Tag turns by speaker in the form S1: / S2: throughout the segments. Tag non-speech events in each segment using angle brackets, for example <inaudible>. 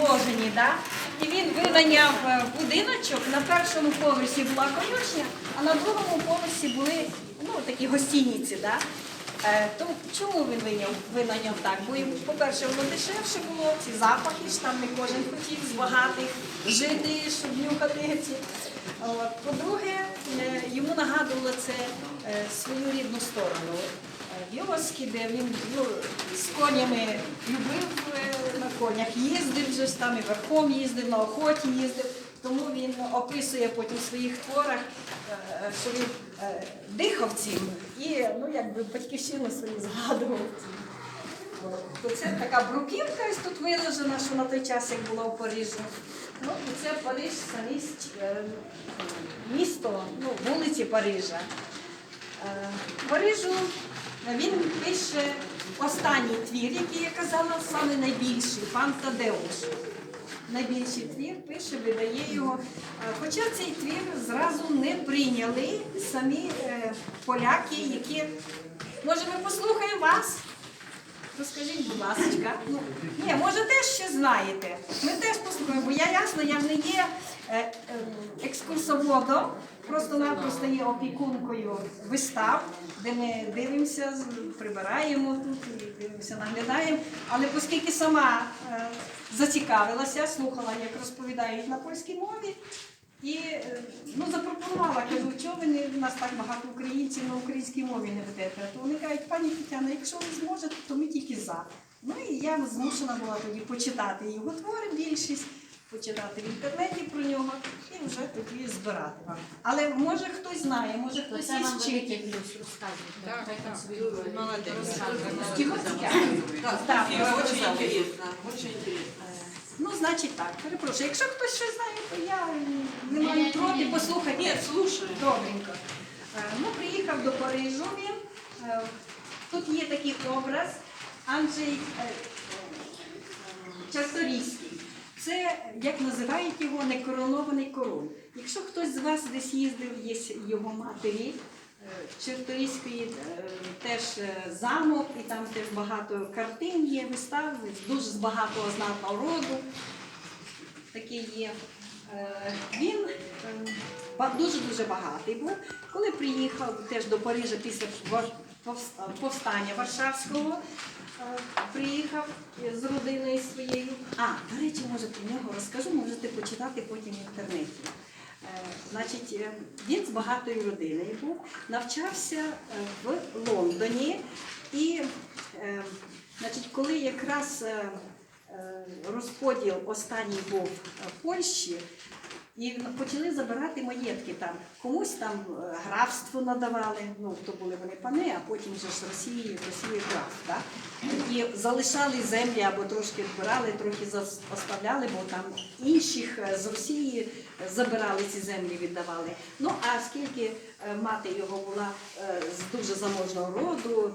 S1: положенні, да? і він винайняв е, будиночок. На першому поверсі була конюшня, а на другому поверсі були ну, такі гостиниці. Да? Е, то чому він виняв, винайняв так? Бо по-перше, воно дешевше було, ці запахи ж там не кожен хотів з багатих жити, щоб нюхати ці. По-друге, е, йому нагадувало це свою рідну сторону. Йоски, де він ну, з конями любив конях, їздив вже там і верхом їздив, на охоті їздив. Тому він описує потім в своїх творах, е, що він е, дихав цим і ну, якби батьківщину свою згадував. То це така бруківка тут виложена, що на той час, як була в Парижі. Ну, і це Париж, е, місто, ну, вулиці Парижа. Парижу він пише останній твір, який я казала, саме найбільший, пан Тадеуш. Найбільший твір пише, видає його. Е, Хоча цей твір зразу не прийняли самі е, поляки, які. Може, ми послухаємо вас? Розкажіть, будь ласка. Ну, ні, може, теж ще знаєте. Ми теж послухаємо, бо я ясно, я не є е, екскурсоводом, просто-напросто є опікункою вистав, де ми дивимося, прибираємо тут, і дивимося, наглядаємо. Але оскільки сама е, зацікавилася, слухала, як розповідають на польській мові, і е, ну, запропонувала, кажу, чого ви не, нас так багато українців на українській мові не ведете. То вони кажуть, пані Тетяна, якщо ви зможете, то ми тільки за. Ну і я змушена була тоді почитати його твори більшість, почитати в інтернеті про нього і вже тоді збирати вам. Але може хтось знає, може хтось
S2: Це вам великий
S1: вчитель.
S2: плюс розказує.
S3: Так,
S2: Хай там
S3: так. Молодець.
S1: Так,
S3: очень
S1: сказала.
S3: интересно.
S1: Ну, значить так, перепрошую. Якщо хтось щось знає, то я не маю проти, послухайте.
S3: Нет, слушай.
S1: Добренько. Е, Ну, приїхав до Парижу він. Е, Тут є такий образ Анджей е, е, Чарторійський. Це, як називають його, некоронований король. Якщо хтось з вас десь їздив, є його матері, е, е, теж е, замок, і там теж багато картин є, вистав, дуже з багатого роду таке є. Він дуже-дуже багатий був. Коли приїхав теж до Парижа після повстання Варшавського, приїхав з родиною своєю. А, до речі, може про нього розкажу, можете почитати потім в інтернеті. Е, Значить, е, він з багатою родиною був, навчався е, в Лондоні і, е, значить, коли якраз е, е, розподіл останній був в Польщі, і почали забирати маєтки там. Комусь там е, графство надавали, ну то були вони пани, а потім вже з Росії, Росії граф. Так? І залишали землі або трошки відбирали, трохи оставляли, бо там інших е, з Росії забирали ці землі, віддавали. Ну а оскільки е, мати його була з дуже заможного роду,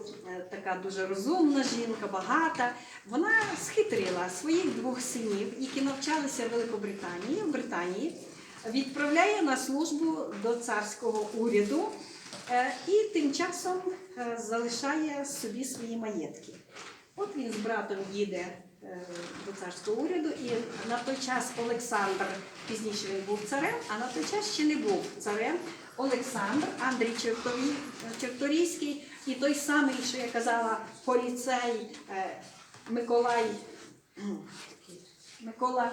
S1: така дуже розумна жінка, багата, вона схитрила своїх двох синів, які навчалися в Великобританії, в Британії, відправляє на службу до царського уряду е, і тим часом е, залишає собі свої маєтки. От він з братом їде е, до царського уряду, і на той час Олександр, пізніше він був царем, а на той час ще не був царем. Олександр, Андрій Черторі, Черторійський і той самий, що я казала, поліцей Миколай. Микола,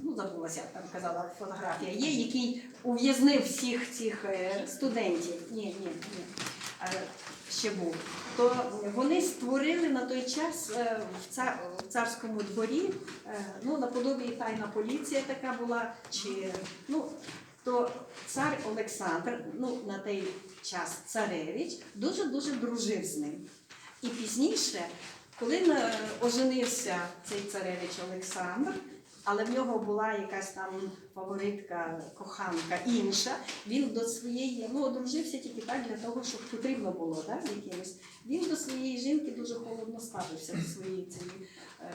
S1: ну забулася, там казала фотографія, є, який ув'язнив всіх цих е, студентів. Ні, ні, ні. Ще був. То вони створили на той час е, в, царському дворі, е, ну, наподобі тайна поліція така була, чи ну, то цар Олександр, ну на той час царевич, дуже-дуже дружив з ним. І пізніше, коли оженився цей царевич Олександр, але в нього була якась там фаворитка, коханка інша, він до своєї, ну, одружився тільки так для того, щоб потрібно було, да, якимось. Він до своєї жінки дуже холодно ставився до своєї цієї е,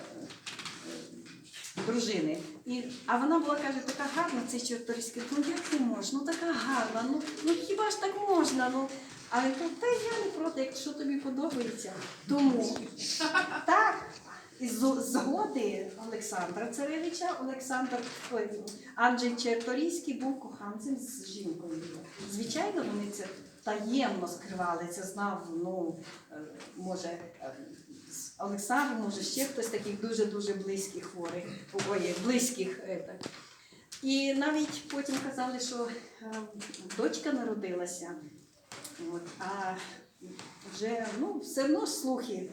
S1: е, дружини. І, а вона була, каже, така гарна, цей чорторізький, ну як не можна, ну така гарна, ну, ну хіба ж так можна? Ну, але то, та я не проти, якщо тобі подобається. Тому <laughs> так, із згоди Олександра Царевича, Олександр Анджей Черторійський був коханцем з жінкою. Звичайно, вони це таємно скривали, це знав, ну, е, може, е, Олександр, може, ще хтось таких дуже-дуже близьких хворих, ой, близьких. е. І навіть потім казали, що дочка народилася, а вже ну, все одно слухи,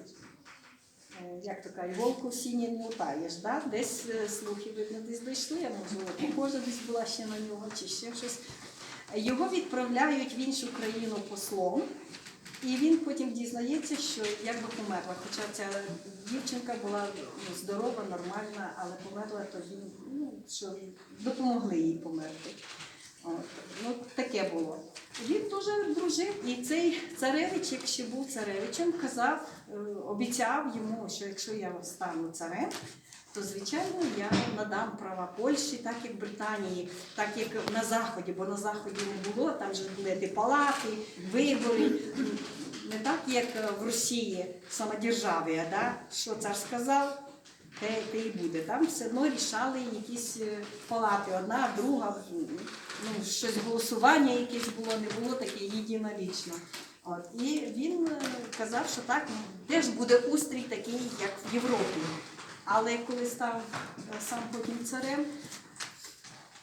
S1: як то кажуть, волку в сіні не утаєш, да? десь е, слухи, видно, десь дійшли, а можливо, похожа десь була ще на нього, чи ще щось. Його відправляють в іншу країну послом, і він потім дізнається, що якби померла. Хоча ця дівчинка була ну, здорова, нормальна, але померла тоді, ну, що допомогли їй померти. Ну, таке було. Він дуже дружив, і цей царевич, якщо був царевичем, казав, е, обіцяв йому, що якщо я стану царем, то звичайно я надам права Польщі, так як Британії, так як на Заході, бо на Заході не було, там же були палати, вибори. Не так, як в Росії самодержавія, да? що цар сказав, те, те і буде. Там все одно рішали якісь е, палати, одна, друга, ну, щось голосування якесь було, не було таке єдинолічно. От. І він е, казав, що так, ну, теж буде устрій такий, як в Європі. Але коли став е, сам потім царем,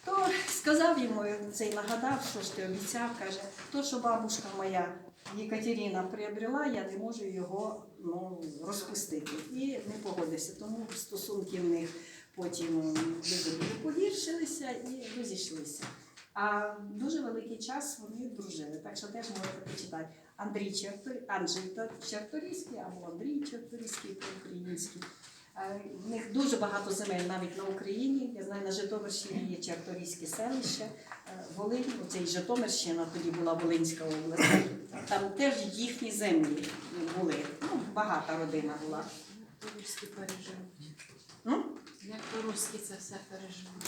S1: то сказав йому цей нагадав, що ж ти обіцяв, каже, то, що бабушка моя Єкатерина приобрела, я не можу його ну, розпустити. І не погодився. Тому стосунки в них потім дуже погіршилися і розійшлися. А дуже великий час вони дружили, так що теж можете почитати. Андрій Чертор... Анджей Черторійський або Андрій Черторійський по-українськи. Е, В них дуже багато земель навіть на Україні. Я знаю, на Житомирщині є Черторійське селище, Е, Волинь, оцей Житомирщина, тоді була Волинська область. Там теж їхні землі були. Ну, багата родина була.
S2: По-руськи переживуть. Як по-руськи це все переживуть.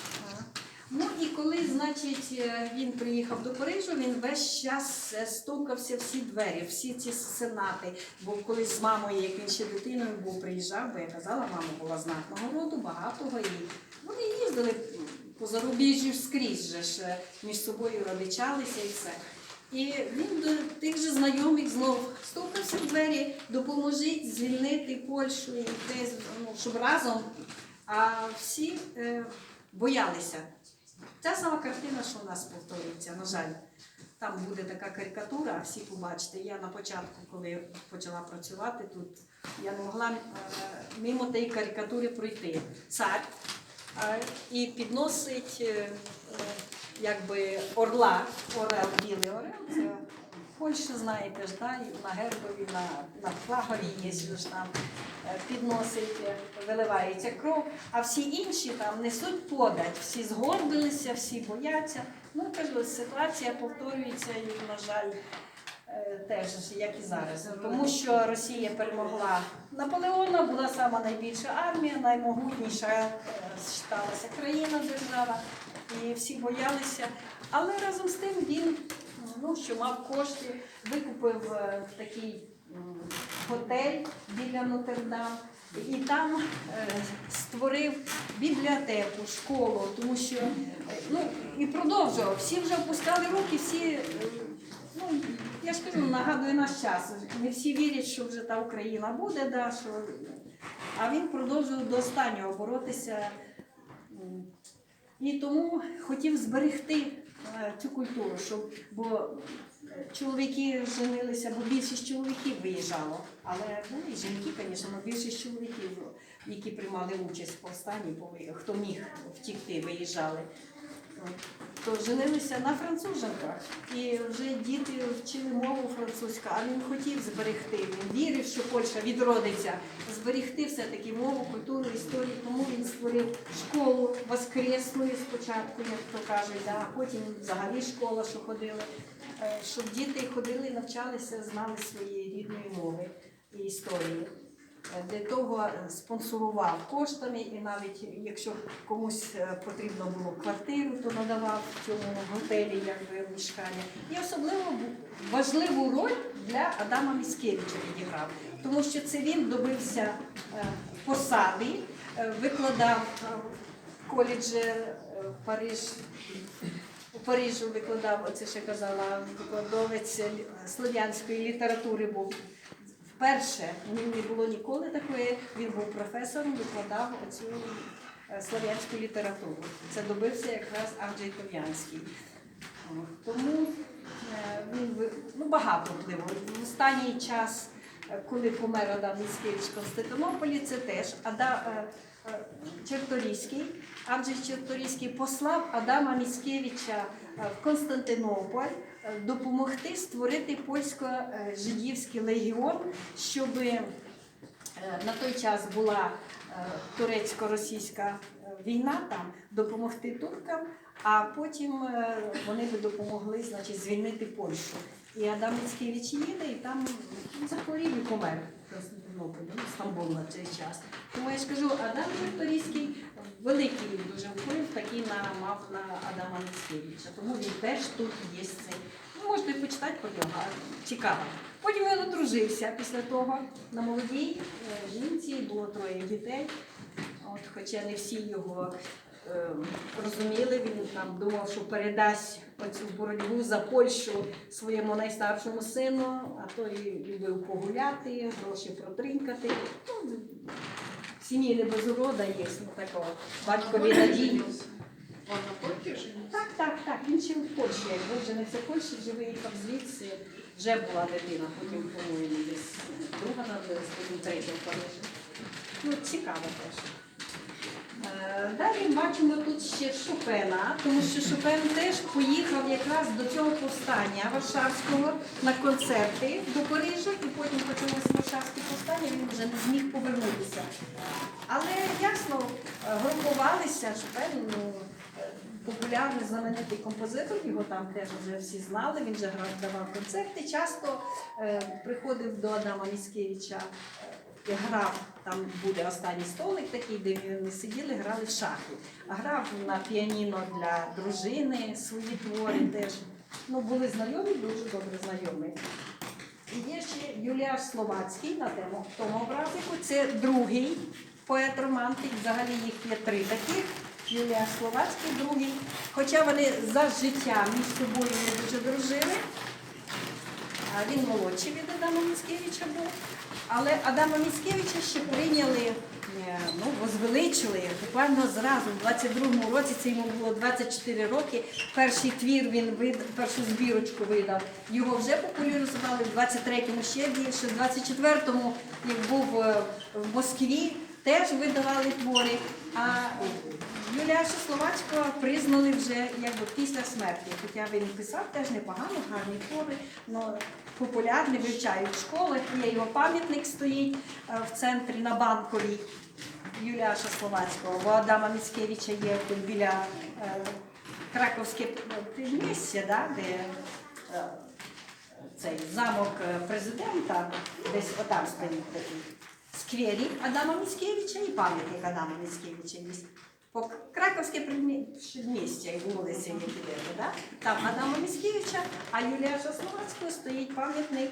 S1: Ну і коли, значить, е, він приїхав до Парижу, він весь час е, стукався всі двері, всі ці сенати. Бо колись з мамою, як він ще дитиною був, приїжджав, бо я казала, мама була знатного роду, багатого, і вони їздили по зарубіжжю скрізь же ж е, між собою родичалися і все. І він до тих же знайомих знов стукався в двері, допоможіть звільнити Польщу, десь, ну, щоб разом. А всі е, боялися. Ця сама картина, що у нас повторюється, на жаль. Там буде така карикатура, всі побачите. Я на початку, коли почала працювати тут, я не могла е, мимо тієї карикатури пройти. Цар е, і підносить е, якби орла, орел, білий орел. Це Польща, знаєте ж, да, на гербові, на, на флагові є ж там е, підносить, е, виливається кров, а всі інші там несуть подать, всі згорбилися, всі бояться. Ну, кажу, ситуація повторюється і, на жаль, е, теж як і зараз. Тому що Росія перемогла Наполеона, була сама найбільша армія, наймогутніша сталася країна, держава, і всі боялися. Але разом з тим він ну, що мав кошти, викупив е, такий готель біля Нотр-Дам. І там е, створив бібліотеку, школу, тому що е, ну і продовжував. Всі вже опускали руки, всі ну я ж кажу, нагадує наш час. Не всі вірять, що вже та Україна буде, да, що... а він продовжував до останнього боротися. І тому хотів зберегти цю культуру, щоб бо е, чоловіки женилися, бо більшість чоловіків виїжджало. Але були і жінки, звісно, більшість чоловіків, які приймали участь в повстанні, хто міг втікти, виїжджали. От. То женилися на француженках. І вже діти вчили мову французьку, а він хотів зберегти. Він вірив, що Польща відродиться, зберегти все-таки мову, культуру, історію. Тому він створив школу воскресну спочатку, як то кажуть, а потім взагалі школа, що ходили, е, щоб діти ходили, навчалися, знали своєї рідної мови і історії. Е, Для того е, спонсорував коштами, і навіть якщо комусь е, потрібно було квартиру, то надавав в цьому готелі якби мішкання. І особливо важливу роль для Адама Міскевича відіграв. тому що це він добився посади, викладав в коледжі Париж. У Парижу викладав, оце ще казала, викладовець слов'янської літератури був. Вперше не було ніколи такої. Він був професором, викладав оцю е, слов'янську літературу. Це добився якраз Анджей Ков'янський. Тому е, він ну, багато впливу. В останній час, е, коли помер Адам Міцкевич в Константинополі, це теж Ада, Черторійський. Анджей Черторійський послав Адама Міцкевича е, в Константинополь допомогти створити польсько-жидівський легіон, щоб е, на той час була е, турецько-російська е, війна там, допомогти туркам, а потім вони би допомогли значить, звільнити Польщу. І Адам Міцкевич їде і там захворів і помер ну, Стамбул на цей час. Тому я ж кажу, Адам Вікторійський великий дуже вплив такий на, мав на Адама Міцкевича. Тому він теж тут є цей. Ну, можете почитати про нього, цікаво. Потім він одружився після того на молодій е, жінці, було троє дітей. От, хоча не всі його е, розуміли, він там думав, що передасть оцю боротьбу за Польщу своєму найстаршому сину, а той любив погуляти, гроші протринкати. Ну, сім'ї не без урода є, ну такого батькові надії. Так, так, так. Він ще в Польщі, якби вже не це Польщі, вже виїхав звідси, вже була дитина, потім, по-моєму, десь друга на третя в Парижі. Ну, цікаво теж. Е, Далі бачимо тут ще Шопена, тому що Шопен теж поїхав якраз до цього повстання Варшавського на концерти до Парижа, і потім почалося Варшавське повстання, він вже не зміг повернутися. Але ясно, е, групувалися Шопен, ну, е, популярний знаменитий композитор, його там теж вже всі знали, він вже грав, давав концерти. Часто е, приходив до Адама Міцкевича, і грав, там буде останній столик такий, де вони сиділи, грали в шахи. Грав на піаніно для дружини, свої твори теж. Ну, були знайомі, дуже добре знайомі. І є ще Юліаш Словацький на тему тому образику. Це другий поет-романтик. Взагалі їх є три таких. Юліаш Словацький, другий. Хоча вони за життя між собою не дуже дружили. Він молодший від Адама Міцкевича був. Але Адама Міцкевича ще прийняли, е, ну, возвеличили буквально зразу, в 22-му році, це йому було 24 роки. Перший твір він видав, першу збірочку видав. Його вже популяризували, в 23-му ще більше, в 24-му, як був е, в Москві, теж видавали твори. А Юліаша Словацького признали вже якби після смерті. Хоча він писав теж непогано, гарні твори, але популярний, вивчають в школах. Є його пам'ятник стоїть е, в центрі на банковій Юліаша Словацького. У Адама Міцкевича є тут біля е, Краковське підмістя, да, де е, цей замок президента, десь отам стоїть такий сквері Адама Міцкевича і пам'ятник Адама Міцкевича. По Краковське предмістя і вулиця є да? там Адама Міцкевича, а Юлія Словацького стоїть пам'ятник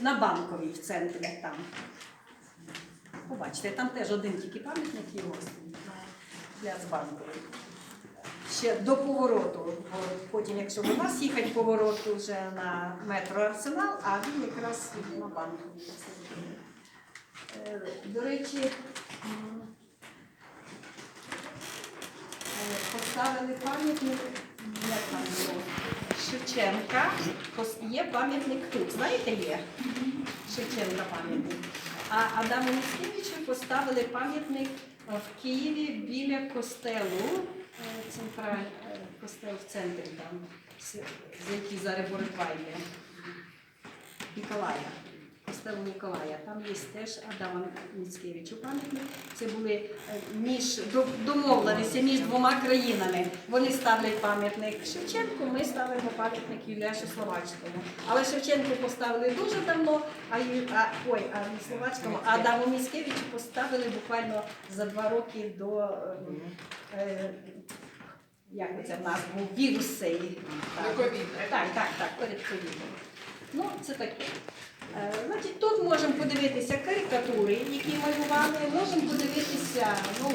S1: на банковій в центрі там. Побачите, там теж один тільки пам'ятник його стоїть для банкової. Ще до повороту, потім, якщо до нас їхати поворот вже на метро Арсенал, а він якраз на банковій. Е, До речі, е, поставили пам'ятник, Шевченка. Є пам'ятник тут, знаєте, є? Шевченка пам'ятник. А Адаму Міцкевичу поставили пам'ятник е, в Києві біля костелу, е, централь, е, костел в центрі там, за який зараз боротьба. Ніколая. Костелу Ніколая. Там є теж Адама Міцкевичу пам'ятник. Це були е, між до- домовленості між двома країнами. Вони ставлять пам'ятник Шевченку, ми ставимо пам'ятник Юліашу Словацькому. Але Шевченку поставили дуже давно, а, Ю- а ой, а Словацькому, а Адаму Міцкевичу поставили буквально за два роки до. ем, е, як це в нас був вірус цей.
S2: Ковіду.
S1: Так, так, так, перед ковідом. Ну, це таке. Е, Значить, тут можемо подивитися карикатури, які малювали, можемо подивитися ну,